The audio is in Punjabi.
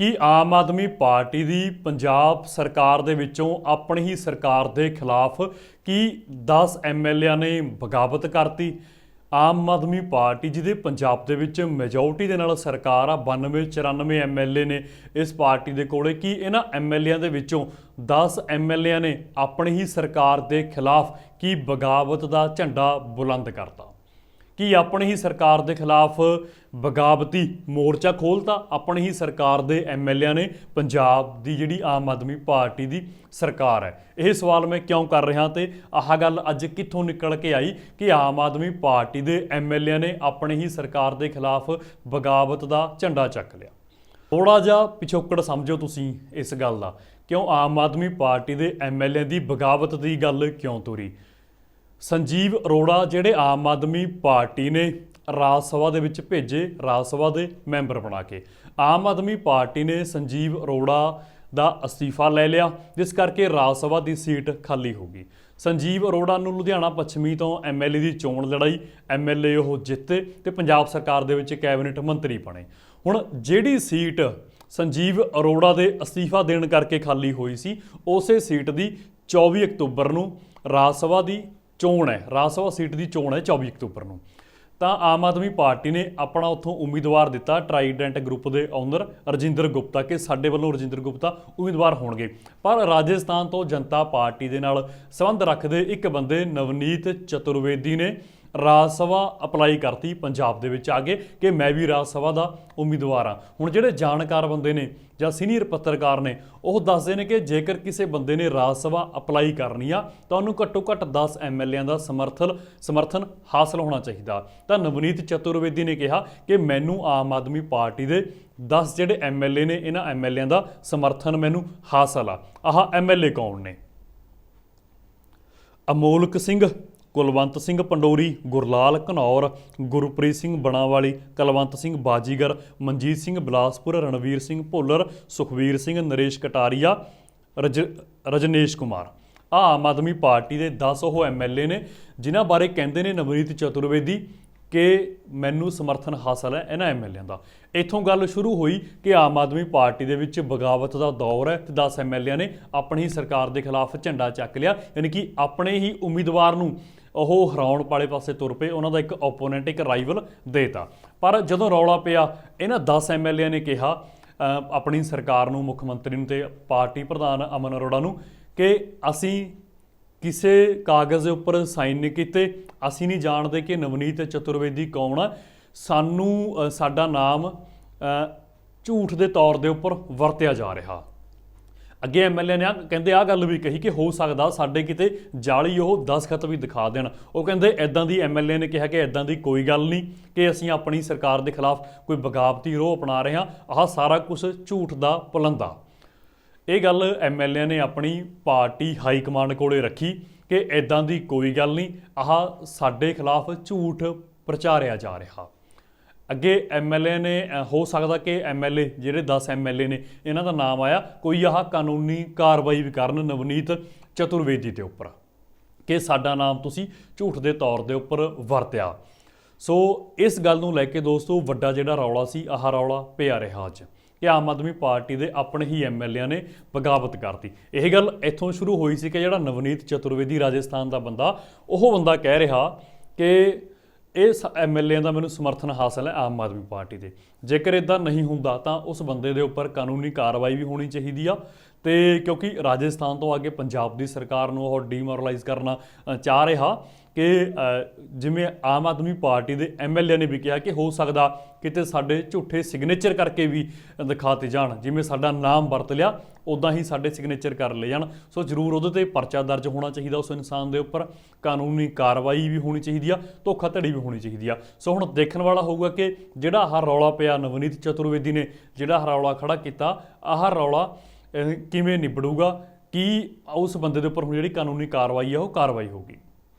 ਕਿ ਆਮ ਆਦਮੀ ਪਾਰਟੀ ਦੀ ਪੰਜਾਬ ਸਰਕਾਰ ਦੇ ਵਿੱਚੋਂ ਆਪਣੀ ਹੀ ਸਰਕਾਰ ਦੇ ਖਿਲਾਫ ਕੀ 10 ਐਮਐਲਏਆਂ ਨੇ ਬਗਾਵਤ ਕਰਤੀ? ਆਮ ਆਦਮੀ ਪਾਰਟੀ ਜਿਹਦੇ ਪੰਜਾਬ ਦੇ ਵਿੱਚ ਮੈਜੋਰਟੀ ਦੇ ਨਾਲ ਸਰਕਾਰ ਆ 92 94 ਐਮਐਲਏ ਨੇ ਇਸ ਪਾਰਟੀ ਦੇ ਕੋਲੇ, ਕਿ ਇਹਨਾਂ ਐਮਐਲਏਆਂ ਦੇ ਵਿੱਚੋਂ 10 ਐਮਐਲਏਆਂ ਨੇ ਆਪਣੀ ਹੀ ਸਰਕਾਰ ਦੇ ਖਿਲਾਫ ਕੀ ਬਗਾਵਤ ਦਾ ਝੰਡਾ ਬੁਲੰਦ ਕਰਤਾ? ਕਿ ਆਪਣੀ ਹੀ ਸਰਕਾਰ ਦੇ ਖਿਲਾਫ ਬਗਾਵਤੀ ਮੋਰਚਾ ਖੋਲਤਾ ਆਪਣੀ ਹੀ ਸਰਕਾਰ ਦੇ ਐਮਐਲਏ ਨੇ ਪੰਜਾਬ ਦੀ ਜਿਹੜੀ ਆਮ ਆਦਮੀ ਪਾਰਟੀ ਦੀ ਸਰਕਾਰ ਹੈ। ਇਹ ਸਵਾਲ ਮੈਂ ਕਿਉਂ ਕਰ ਰਿਹਾ ਤੇ ਆਹ ਗੱਲ ਅੱਜ ਕਿੱਥੋਂ ਨਿਕਲ ਕੇ ਆਈ ਕਿ ਆਮ ਆਦਮੀ ਪਾਰਟੀ ਦੇ ਐਮਐਲਏ ਨੇ ਆਪਣੀ ਹੀ ਸਰਕਾਰ ਦੇ ਖਿਲਾਫ ਬਗਾਵਤ ਦਾ ਝੰਡਾ ਚੱਕ ਲਿਆ? ਥੋੜਾ ਜਿਹਾ ਪਿਛੋਕੜ ਸਮਝੋ ਤੁਸੀਂ ਇਸ ਗੱਲ ਦਾ। ਕਿਉਂ ਆਮ ਆਦਮੀ ਪਾਰਟੀ ਦੇ ਐਮਐਲਏ ਦੀ ਬਗਾਵਤ ਦੀ ਗੱਲ ਕਿਉਂ ਤੁਰੀ? ਸੰਜੀਵ ਅਰੋੜਾ ਜਿਹੜੇ ਆਮ ਆਦਮੀ ਪਾਰਟੀ ਨੇ ਰਾਜ ਸਭਾ ਦੇ ਵਿੱਚ ਭੇਜੇ, ਰਾਜ ਸਭਾ ਦੇ ਮੈਂਬਰ ਬਣਾ ਕੇ। ਆਮ ਆਦਮੀ ਪਾਰਟੀ ਨੇ ਸੰਜੀਵ ਅਰੋੜਾ ਦਾ ਅਸਤੀਫਾ ਲੈ ਲਿਆ, ਜਿਸ ਕਰਕੇ ਰਾਜ ਸਭਾ ਦੀ ਸੀਟ ਖਾਲੀ ਹੋ ਗਈ। ਸੰਜੀਵ ਅਰੋੜਾ ਨੂੰ ਲੁਧਿਆਣਾ ਪੱਛਮੀ ਤੋਂ ਐਮਐਲਏ ਦੀ ਚੋਣ ਲੜਾਈ ਐਮਐਲਏ ਉਹ ਜਿੱਤੇ ਤੇ ਪੰਜਾਬ ਸਰਕਾਰ ਦੇ ਵਿੱਚ ਕੈਬਨਿਟ ਮੰਤਰੀ ਬਣੇ। ਹੁਣ ਜਿਹੜੀ ਸੀਟ ਸੰਜੀਵ ਅਰੋੜਾ ਦੇ ਅਸਤੀਫਾ ਦੇਣ ਕਰਕੇ ਖਾਲੀ ਹੋਈ ਸੀ, ਉਸੇ ਸੀਟ ਦੀ 24 ਅਕਤੂਬਰ ਨੂੰ ਰਾਜ ਸਭਾ ਦੀ ਚੋਣ ਹੈ, ਰਾਜ ਸਭਾ ਸੀਟ ਦੀ ਚੋਣ ਹੈ 24 ਅਕਤੂਬਰ ਨੂੰ। ਤਾਂ ਆਮ ਆਦਮੀ ਪਾਰਟੀ ਨੇ ਆਪਣਾ ਉੱਥੋਂ ਉਮੀਦਵਾਰ ਦਿੱਤਾ ਟਰਾਈਡੈਂਟ ਗਰੁੱਪ ਦੇ ਓਨਰ ਰਜਿੰਦਰ ਗੁਪਤਾ ਕਿ ਸਾਡੇ ਵੱਲੋਂ ਰਜਿੰਦਰ ਗੁਪਤਾ ਉਮੀਦਵਾਰ ਹੋਣਗੇ। ਪਰ ਰਾਜਸਥਾਨ ਤੋਂ ਜਨਤਾ ਪਾਰਟੀ ਦੇ ਨਾਲ ਸੰਬੰਧ ਰੱਖਦੇ ਇੱਕ ਬੰਦੇ ਨਵਨੀਤ ਚਤੁਰਵੇਦੀ ਨੇ ਰਾਜ ਸਭਾ ਅਪਲਾਈ ਕਰਤੀ ਪੰਜਾਬ ਦੇ ਵਿੱਚ ਆ ਕੇ ਕਿ ਮੈਂ ਵੀ ਰਾਜ ਸਭਾ ਦਾ ਉਮੀਦਵਾਰ ਹਾਂ। ਹੁਣ ਜਿਹੜੇ ਜਾਣਕਾਰ ਬੰਦੇ ਨੇ ਜਾਂ ਸੀਨੀਅਰ ਪੱਤਰਕਾਰ ਨੇ, ਉਹ ਦੱਸਦੇ ਨੇ ਕਿ ਜੇਕਰ ਕਿਸੇ ਬੰਦੇ ਨੇ ਰਾਜ ਸਭਾ ਅਪਲਾਈ ਕਰਨੀ ਆ, ਤਾਂ ਉਹਨੂੰ ਘੱਟੋ ਘੱਟ 10 ਐਮਐਲਏਆਂ ਦਾ ਸਮਰਥਨ ਸਮਰਥਨ ਹਾਸਲ ਹੋਣਾ ਚਾਹੀਦਾ। ਤਾਂ ਨਵਨੀਤ ਚਤੁਰਵੇਦੀ ਨੇ ਕਿਹਾ ਕਿ ਮੈਨੂੰ ਆਮ ਆਦਮੀ ਪਾਰਟੀ ਦੇ 10 ਜਿਹੜੇ ਐਮਐਲਏ ਨੇ, ਇਹਨਾਂ ਐਮਐਲਏਆਂ ਦਾ ਸਮਰਥਨ ਮੈਨੂੰ ਹਾਸਲ ਆ। ਆਹ ਐਮਐਲਏ ਕੌਣ ਨੇ? ਅਮੋਲਕ ਸਿੰਘ। ਕੁਲਵੰਤ ਸਿੰਘ ਪੰਡੋਰੀ, ਗੁਰਲਾਲ ਘਨੌਰ, ਗੁਰਪ੍ਰੀਤ ਸਿੰਘ ਬਣਾਵਾਲੀ, ਕਲਵੰਤ ਸਿੰਘ ਬਾਜੀਗਰ, ਮਨਜੀਤ ਸਿੰਘ ਬਲਾਸਪੁਰ, ਰਣਵੀਰ ਸਿੰਘ ਭੁੱਲਰ, ਸੁਖਵੀਰ ਸਿੰਘ ਨਰੇਸ਼ ਕਟਾਰੀਆ, ਰਜ, ਰਜਨੇਸ਼ ਕੁਮਾਰ। ਆਹ ਆਮ ਆਦਮੀ ਪਾਰਟੀ ਦੇ 10 ਉਹ ਐਮਐਲਏ ਨੇ, ਜਿਨ੍ਹਾਂ ਬਾਰੇ ਕਹਿੰਦੇ ਨੇ ਨਵਨੀਤ ਚਤੁਰਵੇਦੀ ਕਿ ਮੈਨੂੰ ਸਮਰਥਨ ਹਾਸਲ ਹੈ ਇਹਨਾਂ ਐਮਐਲਏਆਂ ਦਾ। ਇੱਥੋਂ ਗੱਲ ਸ਼ੁਰੂ ਹੋਈ ਕਿ ਆਮ ਆਦਮੀ ਪਾਰਟੀ ਦੇ ਵਿੱਚ ਬਗਾਵਤ ਦਾ ਦੌਰ ਹੈ ਤੇ 10 ਐਮਐਲਏਆਂ ਨੇ ਆਪਣੀ ਹੀ ਸਰਕਾਰ ਦੇ ਖਿਲਾਫ ਝੰਡਾ ਚੱਕ ਲਿਆ, ਯਾਨੀ ਕਿ ਆਪਣੇ ਹੀ ਉਮੀਦਵਾਰ ਨੂੰ ਉਹ ਹਰਾਉਣ ਵਾਲੇ ਪਾਸੇ ਤੁਰ ਪਏ, ਉਹਨਾਂ ਦਾ ਇੱਕ ਓਪੋਨੈਂਟ ਇੱਕ ਰਾਈਵਲ ਦੇਤਾ। ਪਰ ਜਦੋਂ ਰੌਲਾ ਪਿਆ, ਇਹਨਾਂ 10 ਐਮਐਲਏਆਂ ਨੇ ਕਿਹਾ ਆਪਣੀ ਸਰਕਾਰ ਨੂੰ, ਮੁੱਖ ਮੰਤਰੀ ਨੂੰ ਤੇ ਪਾਰਟੀ ਪ੍ਰਧਾਨ ਅਮਨ ਅਰੋੜਾ ਨੂੰ ਕਿ ਅਸੀਂ ਕਿਸੇ ਕਾਗਜ਼ ਦੇ ਉੱਪਰ ਸਾਈਨ ਨਹੀਂ ਕੀਤੇ। ਅਸੀਂ ਨਹੀਂ ਜਾਣਦੇ ਕਿ ਨਵਨੀਤ ਚਤੁਰਵੇਦੀ ਕੌਣ ਆ। ਸਾਨੂੰ ਸਾਡਾ ਨਾਮ ਝੂਠ ਦੇ ਤੌਰ ਦੇ ਉੱਪਰ ਵਰਤਿਆ ਜਾ ਰਿਹਾ। ਅੱਗੇ ਐਮਐਲਏ ਨੇ ਕਹਿੰਦੇ ਆ ਗੱਲ ਵੀ ਕਹੀ ਕਿ ਹੋ ਸਕਦਾ ਸਾਡੇ ਕਿਤੇ ਜਾਲੀ ਉਹ ਦਸਖਤ ਵੀ ਦਿਖਾ ਦੇਣ। ਉਹ ਕਹਿੰਦੇ ਐਦਾਂ ਦੀ ਐਮਐਲਏ ਨੇ ਕਿਹਾ ਕਿ ਐਦਾਂ ਦੀ ਕੋਈ ਗੱਲ ਨਹੀਂ ਕਿ ਅਸੀਂ ਆਪਣੀ ਸਰਕਾਰ ਦੇ ਖਿਲਾਫ ਕੋਈ ਬਗਾਵਤੀ ਰੋਹ ਅਪਣਾ ਰਹੇ ਹਾਂ। ਆਹ ਸਾਰਾ ਕੁਝ ਝੂਠ ਦਾ ਪੁਲੰਦਾ। ਇਹ ਗੱਲ ਐਮਐਲਏ ਨੇ ਆਪਣੀ ਪਾਰਟੀ ਹਾਈ ਕਮਾਂਡ ਕੋਲੇ ਰੱਖੀ ਕਿ ਐਦਾਂ ਦੀ ਕੋਈ ਗੱਲ ਨਹੀਂ, ਆਹ ਸਾਡੇ ਖਿਲਾਫ ਝੂਠ ਪ੍ਰਚਾਰਿਆ ਜਾ ਰਿਹਾ। ਅੱਗੇ ਐਮਐਲਏ ਨੇ ਹੋ ਸਕਦਾ ਕਿ ਐਮਐਲਏ ਜਿਹੜੇ 10 ਐਮਐਲਏ ਨੇ, ਇਹਨਾਂ ਦਾ ਨਾਮ ਆਇਆ, ਕੋਈ ਆਹ ਕਾਨੂੰਨੀ ਕਾਰਵਾਈ ਵੀ ਕਰਨ ਨਵਨੀਤ ਚਤੁਰਵੇਦੀ ਦੇ ਉੱਪਰ ਕਿ ਸਾਡਾ ਨਾਮ ਤੁਸੀਂ ਝੂਠ ਦੇ ਤੌਰ ਦੇ ਉੱਪਰ ਵਰਤਿਆ। ਸੋ ਇਸ ਗੱਲ ਨੂੰ ਲੈ ਕੇ ਦੋਸਤੋ, ਵੱਡਾ ਜਿਹੜਾ ਰੌਲਾ ਸੀ, ਆਹ ਰੌਲਾ ਪਿਆ ਰਿਹਾ ਅੱਜ। ਕਿ ਆਮ ਆਦਮੀ ਪਾਰਟੀ ਦੇ ਆਪਣੇ ਹੀ ਐਮਐਲਏ ਨੇ ਬਗਾਵਤ ਕਰਤੀ। ਇਹ ਗੱਲ ਇੱਥੋਂ ਸ਼ੁਰੂ ਹੋਈ ਸੀ ਕਿ ਜਿਹੜਾ ਨਵਨੀਤ ਚਤੁਰਵੇਦੀ ਰਾਜਸਥਾਨ ਦਾ ਬੰਦਾ, ਉਹ ਬੰਦਾ ਕਹਿ ਰਿਹਾ ਕਿ ਇਹ ਐਮਐਲਏ ਦਾ ਮੈਨੂੰ ਸਮਰਥਨ ਹਾਸਲ ਹੈ ਆਮ ਆਦਮੀ ਪਾਰਟੀ ਦੇ ਜੇਕਰ ਇਦਾਂ ਨਹੀਂ ਹੁੰਦਾ ਤਾਂ ਉਸ ਬੰਦੇ ਦੇ ਉੱਪਰ ਕਾਨੂੰਨੀ ਕਾਰਵਾਈ ਵੀ ਹੋਣੀ ਚਾਹੀਦੀ ਆ ਤੇ ਕਿਉਂਕਿ ਰਾਜਸਥਾਨ ਤੋਂ ਅੱਗੇ ਪੰਜਾਬ ਦੀ ਸਰਕਾਰ ਨੂੰ ਉਹ ਡੀਮੋਰਲਾਈਜ਼ ਕਰਨਾ ਚਾਹ ਰਿਹਾ ਕਿ ਜਿਵੇਂ ਆਮ ਆਦਮੀ ਪਾਰਟੀ ਦੇ ਐਮਐਲਏ ਨੇ ਵੀ ਕਿਹਾ ਕਿ ਹੋ ਸਕਦਾ ਕਿਤੇ ਸਾਡੇ ਝੂਠੇ ਸਿਗਨੇਚਰ ਕਰਕੇ ਵੀ ਦਿਖਾਤੇ ਜਾਣ, ਜਿਵੇਂ ਸਾਡਾ ਨਾਮ ਵਰਤ ਲਿਆ ਉਦਾਂ ਹੀ ਸਾਡੇ ਸਿਗਨੇਚਰ ਕਰ ਲਏ ਜਾਣ। ਸੋ ਜ਼ਰੂਰ ਉਹਦੇ ਤੇ ਪਰਚਾ ਦਰਜ ਹੋਣਾ ਚਾਹੀਦਾ ਉਸ ਇਨਸਾਨ ਦੇ ਉੱਪਰ, ਕਾਨੂੰਨੀ ਕਾਰਵਾਈ ਵੀ ਹੋਣੀ ਚਾਹੀਦੀ ਆ, ਧੋਖਾਧੜੀ ਵੀ ਹੋਣੀ ਚਾਹੀਦੀ ਆ। ਸੋ ਹੁਣ ਦੇਖਣ ਵਾਲਾ ਹੋਊਗਾ ਕਿ ਜਿਹੜਾ ਆਹ ਰੌਲਾ ਪਿਆ ਨਵਨੀਤ ਚਤੁਰਵੇਦੀ ਨੇ, ਜਿਹੜਾ ਰੌਲਾ ਖੜਾ ਕੀਤਾ, ਆਹ ਰੌਲਾ ਕਿਵੇਂ ਨਿਬੜੂਗਾ, ਕੀ ਉਸ ਬੰਦੇ ਦੇ ਉੱਪਰ ਹੁਣ ਜਿਹੜੀ ਕਾਨੂੰਨੀ ਕਾਰਵਾਈ ਆ, ਉਹ ਕਾਰਵਾਈ ਹੋਊਗੀ।